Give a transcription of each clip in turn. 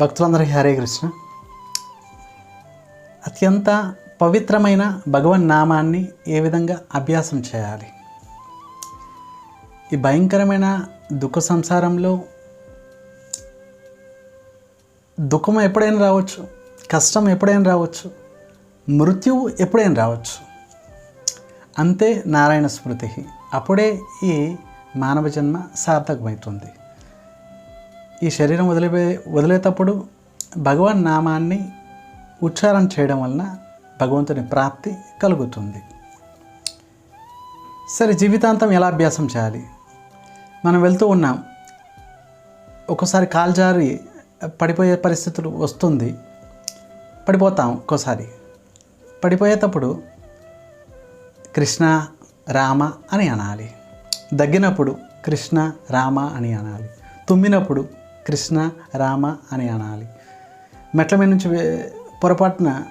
భక్తులందరికీ హరే కృష్ణ. అత్యంత పవిత్రమైన భగవన్ నామాన్ని ఏ విధంగా అభ్యాసం చేయాలి? ఈ భయంకరమైన దుఃఖ సంసారంలో దుఃఖం ఎప్పుడైనా రావచ్చు కష్టం ఎప్పుడైనా రావచ్చు మృత్యువు ఎప్పుడైనా రావచ్చు. అంతే నారాయణ స్మృతి అప్పుడే ఈ మానవ జన్మ సార్థకమవుతుంది. ఈ శరీరం వదిలిపే వదిలేటప్పుడు భగవాన్ నామాన్ని ఉచ్చారణ చేయడం వలన భగవంతుని ప్రాప్తి కలుగుతుంది. సరే జీవితాంతం ఎలా అభ్యాసం చేయాలి? మనం వెళ్తూ ఉన్నాం. ఒక్కోసారి కాల్జారి పడిపోయే పరిస్థితులు వస్తుంది. పడిపోతాం ఒక్కోసారి. పడిపోయేటప్పుడు కృష్ణ రామ అని అనాలి. దగ్గినప్పుడు కృష్ణ రామ అని అనాలి. తుమ్మినప్పుడు కృష్ణ రామ అని అనాలి. మెట్ల మీద నుంచి పొరపాటున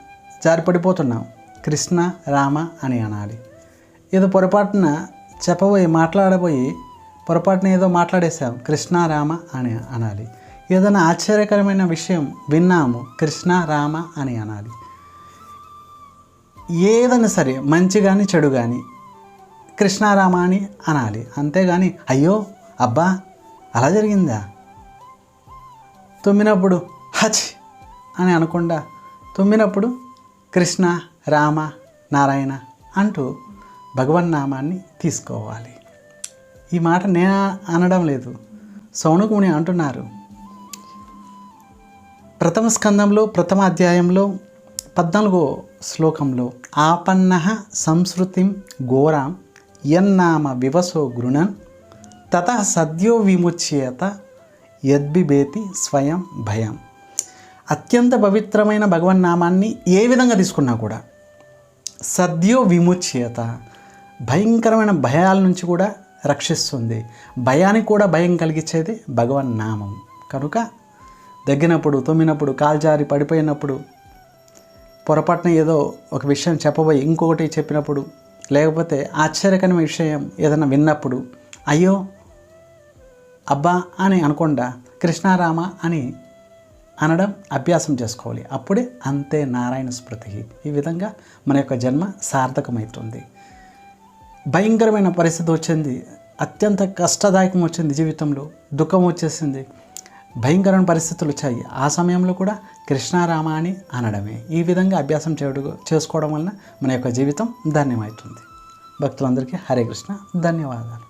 జారిపడిపోతున్నాం. కృష్ణ రామ అని అనాలి. ఏదో పొరపాటున చెప్పబోయి మాట్లాడబోయి పొరపాటున ఏదో మాట్లాడేశాం. కృష్ణ రామ అని అనాలి. ఏదైనా ఆశ్చర్యకరమైన విషయం విన్నాము. కృష్ణ రామ అని అనాలి. ఏదైనా సరే మంచి కానీ చెడు కానీ కృష్ణారామ అని అనాలి. అంతేగాని అయ్యో అబ్బా అలా జరిగిందా? తుమ్మినప్పుడు హచ్ అని అనకుండా తుమ్మినప్పుడు కృష్ణ రామ నారాయణ అంటూ భగవన్ నామాన్ని తీసుకోవాలి. ఈ మాట నేను అనడం లేదు. సౌనకుని అంటున్నారు. ప్రథమ స్కందంలో ప్రథమ అధ్యాయంలో పద్నాలుగో శ్లోకంలో ఆపన్న సంస్కృతిం ఘోరాం యన్నామ వివసో గృణన్ తత సద్యో విముచ్యేత యద్బిబేతి స్వయం భయం. అత్యంత పవిత్రమైన భగవన్నామాన్ని ఏ విధంగా తీసుకున్నా కూడా సద్యో విముచ్యత భయంకరమైన భయాల నుంచి కూడా రక్షిస్తుంది. భయానికి కూడా భయం కలిగించేది భగవన్ నామం. కనుక దగ్గినప్పుడు తుమ్మినప్పుడు కాల్జారి పడిపోయినప్పుడు పొరపాటున ఏదో ఒక విషయం చెప్పబోయి ఇంకొకటి చెప్పినప్పుడు లేకపోతే ఆశ్చర్యకరమైన విషయం ఏదైనా విన్నప్పుడు అయ్యో అబ్బా అని అనకుండా కృష్ణారామ అని అనడం అభ్యాసం చేసుకోవాలి. అప్పుడే అంతే నారాయణ స్మృతి. ఈ విధంగా మన యొక్క జన్మ సార్థకమవుతుంది. భయంకరమైన పరిస్థితి వచ్చింది. అత్యంత కష్టదాయకం వచ్చింది జీవితంలో. దుఃఖం వచ్చేసింది. భయంకరమైన పరిస్థితులు వచ్చాయి. ఆ సమయంలో కూడా కృష్ణారామ అని అనడమే. ఈ విధంగా అభ్యాసం చేయడం చేసుకోవడం వలన మన యొక్క జీవితం ధన్యమవుతుంది. భక్తులందరికీ హరే కృష్ణ. ధన్యవాదాలు.